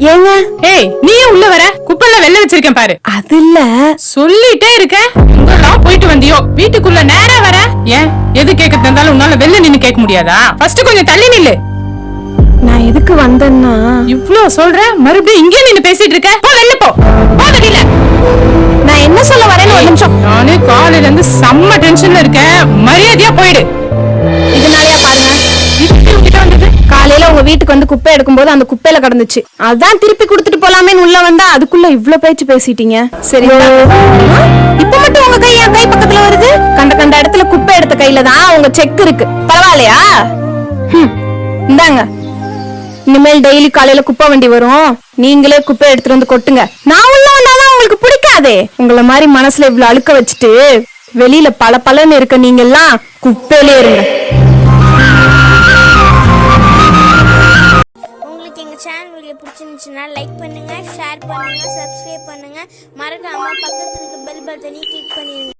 ஏங்க? ஏய் நீ உள்ள வர. குப்பைல வெளில வச்சிருக்கேன் பாரு. அது இல்ல சொல்லிட்டே இருக்க. எங்கெல்லாம் போயிட்டு வந்தியோ. வீட்டுக்குள்ள நேரா வர. ஏன்? எது கேட்க தந்தாலும் உன்னால வெளில நின்னு கேட்க முடியாதா? ஃபர்ஸ்ட் கொஞ்சம் தள்ளி நில்லு. நான் எதுக்கு வந்தேன்னா? இவ்ளோ சொல்ற? மறுபடியும் இங்கே நின்னு பேசிட்டு இருக்க. போ வெளில போ. போ வெளில. நான் என்ன சொல்ல வரேன்னு ஒரு நிமிஷம். நானே காலையில இருந்து செம்ம டென்ஷன்ல இருக்கேன். மரியாதையா போயிடு உங்க வீட்டுக்கு வந்து குப்பை எடுக்கும்போது அந்த குப்பையில கிடந்துச்சு. அதான் திருப்பி கொடுத்துட்டு போலாமேன்னு உள்ள வந்தா அதுக்குள்ள இவ்ளோ பேச்சு பேசிட்டீங்க. சரி இப்ப மட்டும் உங்க கை என் கை பக்கத்துல வருது? கண்ட கண்ட இடத்துல குப்பை எடுத்த கையில தான் உங்க செக் இருக்கு. பரவாயில்லையா? இந்தாங்க. இனிமேல் டெய்லி காலையில குப்பை வண்டி வரும். நீங்களே குப்பை எடுத்துட்டு வந்து கொட்டுங்க. நான் உள்ள வந்தாதான் உங்களுக்கு பிடிக்காதே. உங்கள மாதிரி மனசுல இவ்வளவு அழுக்க வச்சுட்டு வெளியில பல பலன்னு இருக்க நீங்க எல்லாம் குப்பையிலே இருங்க. பிடிச்சிருந்துச்சுன்னா லைக் பண்ணுங்கள் ஷேர் பண்ணுங்கள் சப்ஸ்கிரைப் பண்ணுங்கள் மறக்காமல் பக்கத்தில் இருக்க பெல் பட்டனையும் கிளிக் பண்ணிடுங்க